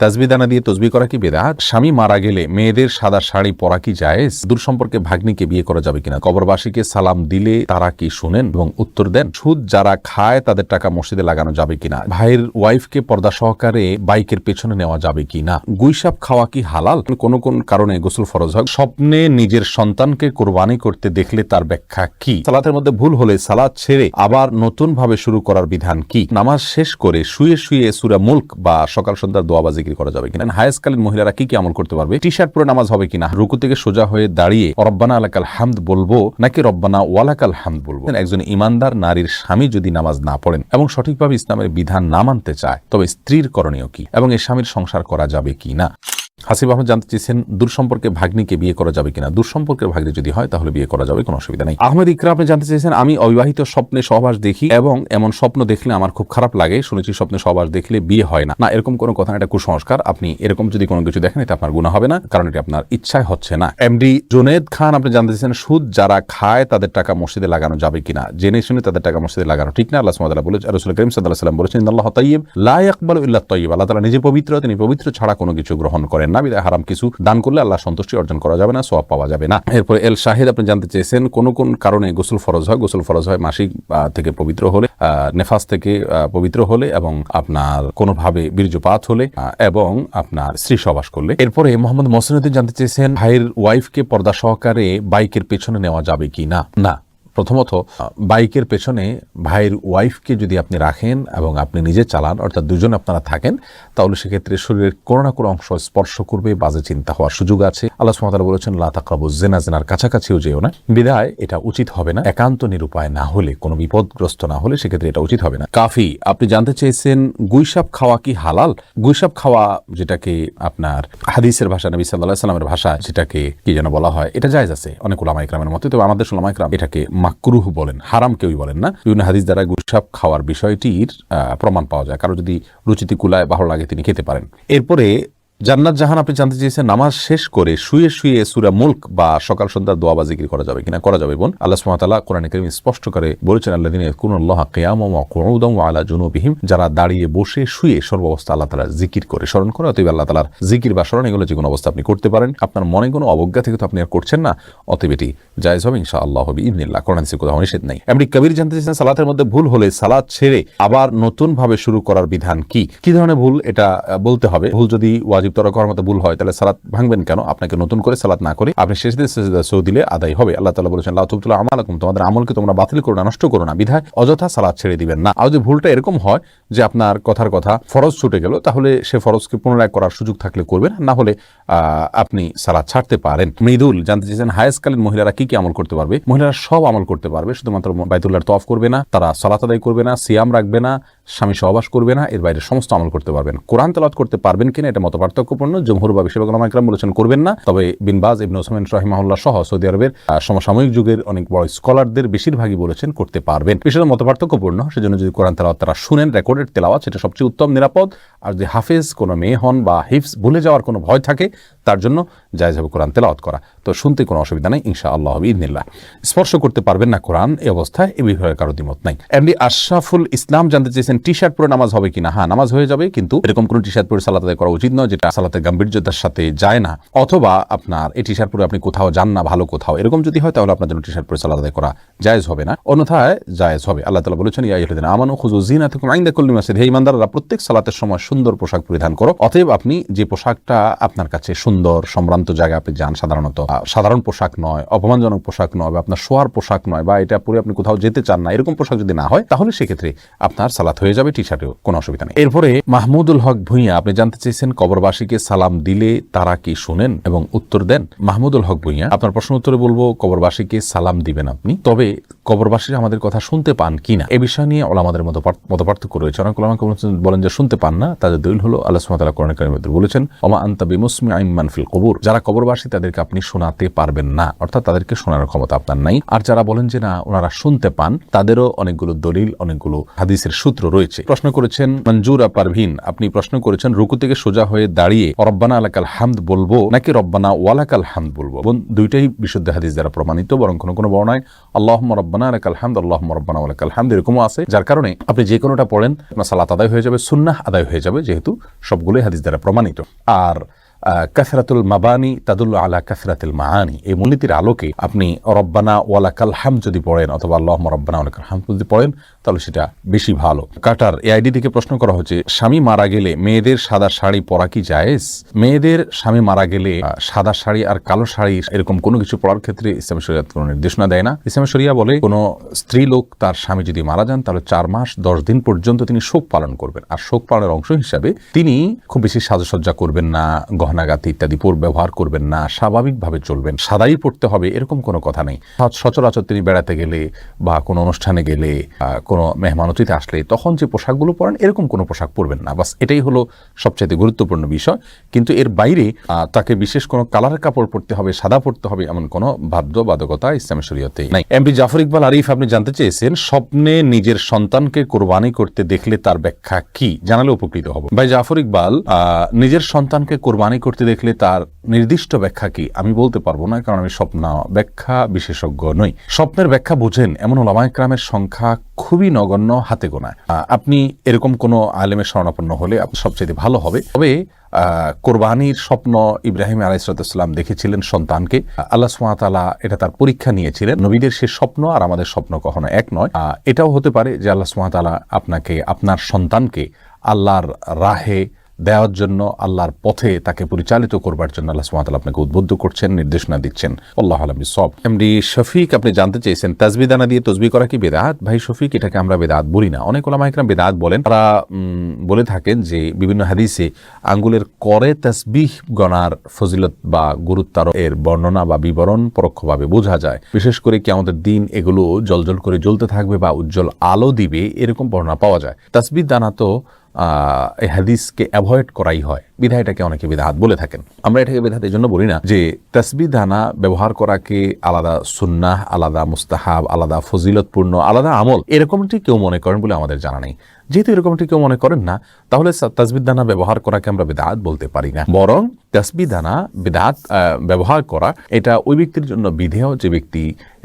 তাজবিদানা দিয়ে তসবি করা কি বেদাত? স্বামী মারা গেলে মেয়েদের সাদা শাড়ি পরা কি জায়েজ? দূর সম্পর্কে ভাগ্নিকে বিয়ে করা যাবে কিনা? কবরবাসীকে সালাম দিলে তারা কি শুনেন এবং উত্তর দেন? সুদ যারা খায় তাদের টাকা মসজিদে লাগানো যাবে কিনা? ভাইয়ের ওয়াইফকে পর্দা সহকারে বাইকের পেছনে নেওয়া যাবে কিনা? গুইসাপ খাওয়া কি হালাল? কোন কোন কারণে গোসল ফরজ হয়? স্বপ্নে নিজের সন্তানকে কোরবানি করতে দেখলে তার ব্যাখ্যা কি? সালাতের মধ্যে ভুল হলে সালাত ছেড়ে আবার নতুন ভাবে শুরু করার বিধান কি? নামাজ শেষ করে শুয়ে শুয়ে সুরা মুল্ক বা সকাল সন্ধ্যার দোয়া বা জিকির করা যাবে কিনা। হায়াসকালীন মহিলারা কি কি আমল করতে পারবে? টি শার্ট পরে নামাজ হবে কিনা? রুকু থেকে সোজা হয়ে দাঁড়িয়ে রব্বানা আলাকাল হামদ বলব নাকি রব্বানা ওয়ালাকাল হামদ বলব? একজন ইমানদার নারীর স্বামী যদি নামাজ না পড়েন এবং সঠিকভাবে ইসলামের বিধান না মানতে চায়, তবে স্ত্রীর করণীয় কি? এবং এই স্বামীর সংসার করা যাবে কি না হাসিব আহমদ জানতে চেয়েছেন সম্পর্কে ভাগ্নিকে বিয়ে করা যাবে কিনা। সম্পর্কের ভাগ্নি যদি হয়, তাহলে বিয়ে করা যাবে, কোনো অসুবিধা নেই। আহমেদ ইকরা আপনি জানতে চেয়েছেন, আমি অবিবাহিত স্বপ্নে সহবাস দেখি এবং এমন স্বপ্ন দেখলে আমার খুব খারাপ লাগে। শুনেছি স্বপ্নে সহবাস দেখলে বিয়ে হয় না। না, এরকম কোনো কথা এটা কুসংস্কার। আপনি এরকম যদি কোনো কিছু দেখেন, এটা আপনার গুণা হবে না, কারণ এটা আপনার ইচ্ছায় হচ্ছে না। এমডি জুনেদ খান, আপনি জানতে চেয়েছেন, সুদ যারা খায়, তাদের টাকা মসজিদে লাগানো যাবে কিনা? জেনে শুনে তাদের টাকা মসজিদে লাগানো ঠিক না। আল্লাহ সুমাদাল্লাহ বলে রসুল করিম সাল্লাহ বলেছেন আল্লাহ তাইব লা ইল্লা তাইব আল্লাহ তাআলা নিজে পবিত্র, তিনি পবিত্র ছাড়া কোনো কিছু গ্রহণ করেন না, বিদায় হারাম কিছু দান করলে আল্লাহ সন্তুষ্টি অর্জন করা যাবে না সব পাওয়া যাবে না। এরপর এল শাহিদ, আপনি জানতে চেয়েছেন কোন কোন কারণে গোসল ফরজ হয়? গোসল ফরজ হয় মাসিক থেকে পবিত্র হলে নেফাস থেকে পবিত্র হলে এবং আপনার কোনোভাবে বীর্যপাত হলে এবং আপনার স্ত্রী সবাস করলে। এরপরে মোহাম্মদ মসিনুদ্দিন জানতে চেয়েছেন, ভাইয়ের ওয়াইফকে পর্দা সহকারে বাইকের পেছনে নেওয়া যাবে কি না না। প্রথমত বাইকের পেছনে ভাইয়ের ওয়াইফকে যদি আপনি রাখেন এবং আপনি নিজে চালান, অর্থাৎ দুজন আপনারা থাকেন, তাহলে সেক্ষেত্রে শরীরের কোনো না কোনো অংশ স্পর্শ করবে, বাজে চিন্তা হওয়ার সুযোগ আছে। আল্লাহ সুমাতারা বলেছেন লাতাকাবু জেনা জেনার কাছাকাছিও যেও না বিদায় এটা উচিত হবে না একান্ত নিরুপায় না হলে কোনো বিপদগ্রস্ত না হলে সেক্ষেত্রে এটা উচিত হবে না কাফি আপনি জানতে চেয়েছেন গুইসাপ খাওয়া কি হালাল গুইসাপ খাওয়া যেটাকে আপনার হাদিসের ভাষা নবী সাল্লাহ সাল্লামের ভাষা যেটাকে কি যেন বলা হয় এটা জায়জ আছে অনেক ওলামা ইকরামের মতে তবে আমাদের ওলামা ইকরাম এটাকে মাকরুহ বলেন, হারাম কেউই বলেন না। বিভিন্ন হাদিস দ্বারা গুসাপ খাওয়ার বিষয়টির প্রমাণ পাওয়া যায়। কারও যদি রুচিতে কুলায় ভালো লাগে, তিনি খেতে পারেন। এরপরে জান্নাত জাহান আপনি জানতে চেয়েছেন, নামাজ শেষ করে শুয়ে শুয়ে সুরা মুল্ক বা সকাল সন্ধ্যার দোয়া বা জিকির করা যাবে কিনা? করা যাবে বোন। আল্লাহ সুবহানাহু কোরআন করিম স্পষ্ট করে বলেছেন আল্লাহ দিন কুনুল্লাহ কিয়াম ওয়া আলা জুনুবিহিম, যারা দাঁড়িয়ে বসে শুয়ে সর্বাবস্থা আল্লাহ তাআলা জিকির করে স্মরণ করে, অতএব আল্লাহ তাআলার জিকির বা স্মরণ এগুলো যে কোনো অবস্থা আপনি করতে পারেন। আপনার মনে কোনো অবজ্ঞা থেকে তো আপনি আর করছেন না, অতএব এটি জায়েজ হবে ইনশাআল্লাহ হবে ইবনিল্লাহ কোরআন হাদিসে কোথাও নিষেধ নাই। এমনি কবির জানতে চেয়েছেন, সালাতের মধ্যে ভুল হলে সালাত ছেড়ে আবার নতুন ভাবে শুরু করার বিধান কি? কি ধরনের ভুল এটা বলতে হবে? ভুল যদি ওয়াজিব তরা করার মতো ভুল হয়, তাহলে সালাত ভাঙবেন কেন? আপনাকে নতুন করে সালাত না করে আপনি শেষ দিন দিলে আদায় হবে। আল্লাহ তালা বলেছেন লাতুবতুল্লাহ আমালাকুম তোমাদের আমলকে তোমরা বাতিল করো না, নষ্ট করো না। বিধায় অযথা সালাদ ছেড়ে দিবেন না। আর যদি ভুলটা এরকম হয় যে আপনার কথার কথা ফরজ ছুটে গেল, তাহলে সে ফরজকে পুনরায় করার সুযোগ থাকলে করবেন। না হলে আপনি সালাত ছাড়তে পারেন। মৃদুল, জানতে চেয়েছেন, হায়াসকালীন মহিলারা কি কি আমল করতে পারবে? মহিলারা সব আমল করতে পারবে, শুধুমাত্র বাইতুল্লাহর তফ করবে না, তারা সালাত আদায় করবে না, সিয়াম রাখবে না স্বামী সহবাস করবে না, এর বাইরে সমস্ত আমল করতে পারবেন। কোরআন তেলাওয়াত করতে পারবেন কিনা এটা মত পার্থক্যপূর্ণ জমহুর বা ইকরাম বলেছেন করবেন না। তবে বিনবাজ ইবনে ওসমান রাহিমাহুল্লাহ সহ সৌদি আরবের সমসাময়িক যুগের অনেক বড় স্কলারদের বেশিরভাগই বলেছেন করতে পারবেন। বিষয়টা মত পার্থক্যপূর্ণ সেজন্য যদি কোরআন তেলাওয়াত তারা শুনেন, রেকর্ডেড তেলাওয়াত, সেটা সবচেয়ে উত্তম, নিরাপদ। আর যদি হাফেজ, কোনো মেয়ে হন বা হিফস ভুলে যাওয়ার কোনো ভয় থাকে, তার জন্য জায়জ হবে কোরআন তেলাওয়াত করা। তো শুনতে কোনো অসুবিধা নেই ইনশা আল্লাহ হবে ইদনিল্লাহ স্পর্শ করতে পারবেন না কোরআন, এই অবস্থায় এ বিষয়ে কারও দ্বিমত নাই। এমনি আশরাফুল ইসলাম জানতে চেয়েছেন টি শার্ট পরে নামাজ হবে কিনা? হ্যাঁ নামাজ হয়ে যাবে, কিন্তু এরকম কোনো টি শার্ট পরে সালাত আদায় করা উচিত নয়, যেটা সালাতের গাম্ভীর্যতার সাথে যায় না। অথবা আপনার এই টি শার্ট পরে আপনি কোথাও যান না, ভালো কোথাও। এরকম যদি হয়, তাহলে আপনার জন্য টি শার্ট পরে সালাত আদায় করা জায়েজ হবে না। অন্যথায় জায়েজ হবে। আল্লাহ তালা বলেছেন, ইয়া ইহদিন আমানু খুজু জিনাতুকুম আইন্দা কুল্লি হে ইমানদাররা প্রত্যেক সালাতের সময় সুন্দর পোশাক পরিধান করো। অতএব আপনি যে পোশাকটা আপনার কাছে সুন্দর, সম্ভ্রান্ত জায়গায় আপনি যান, সাধারণত সাধারণ পোশাক নয়, অপমানজনক পোশাক নয়, বা আপনার শোয়ার পোশাক নয়, বা এটা পরে আপনি কোথাও যেতে চান না, এরকম পোশাক যদি না হয়, তাহলে সেক্ষেত্রে আপনার সালাত হয়ে যাবে টি শার্টেও কোনো অসুবিধা নেই। এরপরে মাহমুদুল হক ভুঁইয়া, আপনি জানতে চেয়েছেন কবরবাসীকে সালাম দিলে তারা কি শুনেন এবং উত্তর দেন? মাহমুদুল হক ভুঁইয়া, আপনার প্রশ্ন উত্তরে বলব, কবরবাসীকে সালাম দিবেন আপনি। তবে কবরবাসীরা আমাদের কথা শুনতে পান কিনা এ বিষয় নিয়ে ওলামাদের মতো মত পার্থক্য রয়েছে। অনেক বলেছেন- বলেন যে শুনতে পান না। তাদের দলিল হলো, আল্লাহ সুমাতালা কোরআন কারিমের বলেছেন অমা আন্তা বিমুসমি আইমান ফিল কবুর। যারা কবরবাসী, তাদেরকে আপনি শোনাতে পারবেন না। অর্থাৎ তাদেরকে শোনার ক্ষমতা আপনার নাই। আর যারা বলেন যে না, ওনারা শুনতে পান, তাদেরও অনেকগুলো দলিল, অনেকগুলো হাদিসের সূত্র রয়েছে। প্রশ্ন করেছেন, মঞ্জুরা পারভিন, আপনি প্রশ্ন করেছেন, রুকু থেকে সোজা হয়ে দাঁড়িয়ে রব্বানা আলাকাল হামদ বলব নাকি রব্বানা ওয়ালাকাল হামদ বলব? দুইটাই বিশুদ্ধ হাদিস দ্বারা প্রমাণিত, বরং কোনো কোনো বর্ণায় আল্লাহ রব্বানা আলাকাল হামদ আল্লাহ রব্বানা ওয়ালাকাল হামদ এরকমও আছে, যার কারণে আপনি যে কোনোটা পড়েন, আপনার সালাত আদায় হয়ে যাবে, সুন্নাহ আদায় হয়ে যাবে, যেহেতু সবগুলোই হাদিস দ্বারা প্রমাণিত। আর কাসরাতুল মাবানি তাদুল আলা কাসরাতুল মাহানি এই মূলনীতির আলোকে আপনি রব্বানা ওয়ালাকাল হাম যদি পড়েন, অথবা আল্লাহ রব্বানা ওয়ালাকাল হাম যদি পড়েন তাহলে সেটা বেশি ভালো। কাটার এই আইডি থেকে প্রশ্ন করা হচ্ছে, স্বামী মারা গেলে মেয়েদের সাদা শাড়ি পরা কি জায়েজ? মেয়েদের স্বামী মারা গেলে সাদা শাড়ি আর কালো শাড়ি এরকম কোনো কিছু পড়ার ক্ষেত্রে ইসলামী শরিয়াত কোনো নির্দেশনা দেয় না। ইসলামী শরিয়া বলে, কোনো স্ত্রী লোক তার স্বামী যদি মারা যান, তাহলে চার মাস, দশ দিন পর্যন্ত তিনি শোক পালন করবেন। আর শোক পালনের অংশ হিসাবে তিনি খুব বেশি সাজসজ্জা করবেন না, গহনাগাতি ইত্যাদি পর ব্যবহার করবেন না, স্বাভাবিকভাবে চলবেন, সাদাই পড়তে হবে, এরকম কোনো কথা নেই। সচ- সচরাচর তিনি বেড়াতে গেলে বা কোনো অনুষ্ঠানে গেলে কোনো মেহমান অতিথি আসলে তখন যে পোশাকগুলো পরেন, এরকম কোনো পোশাক পরবেন না। বাস এটাই হলো সবচাইতে গুরুত্বপূর্ণ বিষয়। কিন্তু এর বাইরে তাকে বিশেষ কোনো কালারের কাপড় পরতে হবে, সাদা পরতে হবে এমন কোনো বাধ্যবাধকতা ইসলামী শরীয়তে নাই। এমপি জাফর ইকবাল আরিফ, আপনি জানতে চেয়েছেন, স্বপ্নে নিজের সন্তানকে কোরবানি করতে দেখলে তার ব্যাখ্যা কি? জানালে উপকৃত হব। ভাই জাফর ইকবাল নিজের সন্তানকে কোরবানি করতে দেখলে তার নির্দিষ্ট ব্যাখ্যা কি? আমি বলতে পারব না, কারণ আমি স্বপ্ন ব্যাখ্যা বিশেষজ্ঞ নই। স্বপ্নের ব্যাখ্যা বুঝেন এমন ওলামাইক্রামের সংখ্যা খুবই নগণ্য হাতে গোনায় আপনি এরকম কোনো আলেমের শরণাপন্ন হলে সবচেয়ে ভালো হবে। তবে কোরবানির স্বপ্ন ইব্রাহিম আলাইসালাম দেখেছিলেন সন্তানকে। আল্লাহ সুমাতালা এটা তার পরীক্ষা নিয়েছিলেন। নবীদের সে স্বপ্ন আর আমাদের স্বপ্ন কখনো এক নয়। এটাও হতে পারে যে আল্লাহ সুমাতালা আপনাকে, আপনার সন্তানকে আল্লাহর রাহে দেওয়ার জন্য আল্লাহর পথে তাকে পরিচালিত করবার জন্য আল্লাহ সুমাতাল আপনাকে উদ্বুদ্ধ করছেন, নির্দেশনা দিচ্ছেন। আল্লাহ আলমী সব। এমডি শফিক, আপনি জানতে চেয়েছেন তাজবি দানা দিয়ে তসবি করা কি বেদাত? ভাই শফিক, এটাকে আমরা বেদাত বলি না। অনেক ওলামা একরাম বেদাত বলেন। তারা বলে থাকেন যে বিভিন্ন হাদিসে আঙ্গুলের করে তসবিহ গণার ফজিলত বা গুরুত্বার এর বর্ণনা বা বিবরণ পরোক্ষভাবে বোঝা যায়। বিশেষ করে কি আমাদের দিন এগুলো জলজল করে জ্বলতে থাকবে বা উজ্জ্বল আলো দিবে, এরকম বর্ণনা পাওয়া যায়। তসবিহ দানা তো এই হাদিসকে অ্যাভয়েড করাই হয়। বিধায় এটাকে অনেকে বিধাত বলে থাকেন। আমরা এটাকে বিধাত এই জন্য বলি না যে তসবি দানা ব্যবহার করাকে আলাদা সুন্নাহ, আলাদা মুস্তাহাব, আলাদা ফজিলতপূর্ণ, আলাদা আমল, এরকমটি কেউ মনে করেন বলে আমাদের জানা নেই। যেহেতু এরকমটি কেউ মনে করেন না, তাহলে তাসবিদ দানা ব্যবহার করাকে আমরা বেদাত বলতে পারি না। বরং তাসবি দানা বেদাত ব্যবহার করা, এটা ওই ব্যক্তির জন্য বিধেয় যে ব্যক্তি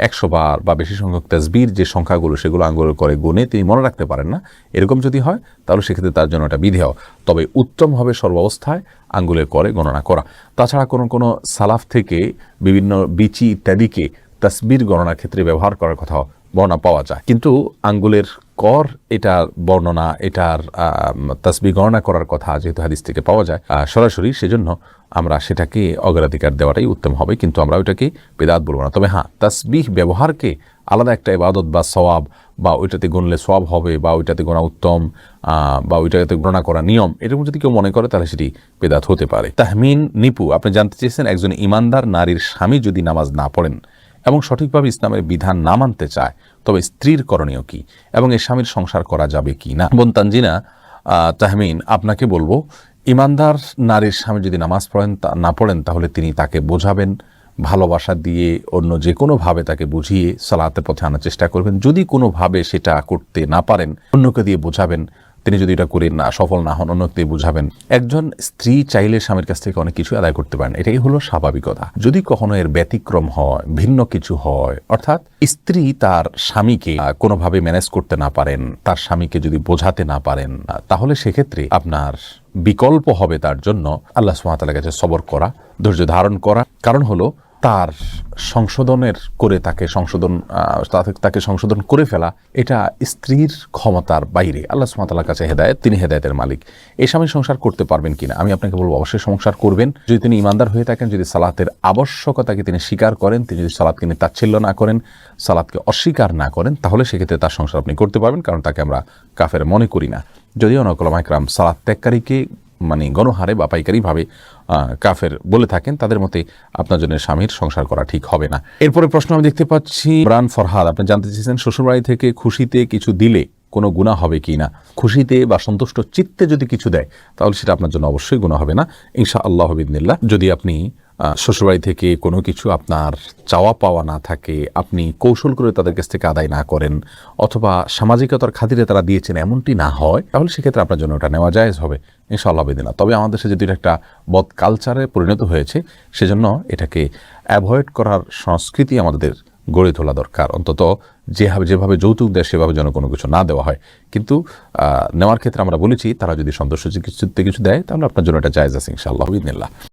একশো বার বা বেশি সংখ্যক তাসবির যে সংখ্যাগুলো সেগুলো আঙ্গুল করে গুনে তিনি মনে রাখতে পারেন না, এরকম যদি হয়, তাহলে সেক্ষেত্রে তার জন্য এটা বিধেয়। তবে উত্তম হবে সর্বাবস্থায় আঙ্গুলের করে গণনা করা। তাছাড়া কোনো কোনো সালাফ থেকে বিভিন্ন বিচি ইত্যাদিকে তাসবির গণনার ক্ষেত্রে ব্যবহার করার কথা বর্ণনা পাওয়া যায়। কিন্তু আঙ্গুলের কর, এটার বর্ণনা, এটার তসবি গণনা করার কথা যেহেতু হাদিস থেকে পাওয়া যায় সরাসরি সেজন্য আমরা সেটাকে অগ্রাধিকার দেওয়াটাই উত্তম হবে, কিন্তু আমরা ওইটাকে বেদাত বলব না। তবে হ্যাঁ তসবিহ ব্যবহারকে আলাদা একটা ইবাদত বা সওয়াব বা ওইটাতে গুনলে সওয়াব হবে বা ওইটাতে গোনা উত্তম বা ওইটাতে গণনা করা নিয়ম, এরকম যদি কেউ মনে করে তাহলে সেটি বেদাত হতে পারে। তাহমিন, নিপু, আপনি জানতে চেয়েছেন একজন ইমানদার নারীর স্বামী যদি নামাজ না পড়েন এবং সঠিকভাবে ইসলামের বিধান না মানতে চায়, তবে স্ত্রীর করণীয় কি এবং এই স্বামীর সংসার করা যাবে কি না? বোন তানজিনা তাহমিন, আপনাকে বলব, ইমানদার নারীর স্বামী যদি নামাজ পড়েন তা- না পড়েন তাহলে তিনি তাকে বোঝাবেন। ভালোবাসা দিয়ে অন্য যে কোনোভাবে তাকে বুঝিয়ে সালাতের পথে আনার চেষ্টা করবেন। যদি কোনোভাবে সেটা করতে না পারেন, অন্যকে দিয়ে বোঝাবেন, তিনি যদি এটা করেন না, সফল না হন, অন্যকে দিয়ে বুঝাবেন। একজন স্ত্রী চাইলে স্বামীর কাছ থেকে অনেক কিছু আদায় করতে পারেন। এটাই হলো স্বাভাবিকতা। যদি কখনো এর ব্যতিক্রম হয়, ভিন্ন কিছু হয়, অর্থাৎ স্ত্রী তার স্বামীকে কোনোভাবে ম্যানেজ করতে না পারেন, তার স্বামীকে যদি বোঝাতে না পারেন, তাহলে সেক্ষেত্রে আপনার বিকল্প হবে তার জন্য আল্লাহ সুমাতালের কাছে সবর করা, ধৈর্য ধারণ করা। কারণ হলো তার সংশোধনের করে তাকে সংশোধন তাকে- সংশোধন করে ফেলা, এটা স্ত্রীর ক্ষমতার বাইরে। আল্লাহ সুমাতালার কাছে হেদায়ত, তিনি হেদায়তের মালিক। এই স্বামী সংসার করতে পারবেন কিনা? আমি আপনাকে বলব, অবশ্যই সংসার করবেন। যদি তিনি ইমানদার হয়ে থাকেন, যদি সালাতের আবশ্যকতাকে তিনি স্বীকার করেন, তিনি যদি সালাদকে নিয়ে তাচ্ছিল্য না করেন সালাদকে অস্বীকার না করেন, তাহলে সেক্ষেত্রে তার সংসার আপনি করতে পারবেন, কারণ তাকে আমরা কাফের মনে করি না। যদিও নকলামাইকরাম সালাদ ত্যাগকারীকে মানে গণহারে বা পাইকারিভাবে কাফের বলে থাকেন, তাদের মতে আপনার জন্য স্বামীর সংসার করা ঠিক হবে না। এরপরে প্রশ্ন আমি দেখতে পাচ্ছি, ইমরান ফরহাদ, আপনি জানতে চেয়েছেন, শ্বশুরবাড়ি থেকে খুশিতে কিছু দিলে কোনো গুণা হবে কি না? খুশিতে বা সন্তুষ্ট চিত্তে যদি কিছু দেয়, তাহলে সেটা আপনার জন্য অবশ্যই গুণা হবে না। ইনশা আল্লাহ বিদিনিল্লাহ যদি আপনি শ্বশুরবাড়ি থেকে কোনো কিছু আপনার চাওয়া পাওয়া না থাকে, আপনি কৌশল করে তাদের কাছ থেকে আদায় না করেন অথবা সামাজিকতার খাতিরে তারা দিয়েছেন এমনটি না হয়, তাহলে সেক্ষেত্রে আপনার জন্য ওটা নেওয়া জায়েজ হবে, ইনশাআল্লাহ বেদিনা তবে আমাদের দেশে এটা একটা বদ কালচারে পরিণত হয়েছে, সেজন্য এটাকে অ্যাভয়েড করার সংস্কৃতি আমাদের গড়ে তোলা দরকার। অন্তত যেভাবে যেভাবে যৌতুক দেয়, সেভাবে যেন কোনো কিছু না দেওয়া হয়। কিন্তু নেওয়ার ক্ষেত্রে আমরা বলেছি, তারা যদি সন্তোষ চিকিৎসা কিছু দেয়, তাহলে আপনার জন্য এটা জায়েজ আছে, ইনশাআল্লাহ বিদিনিল্লাহ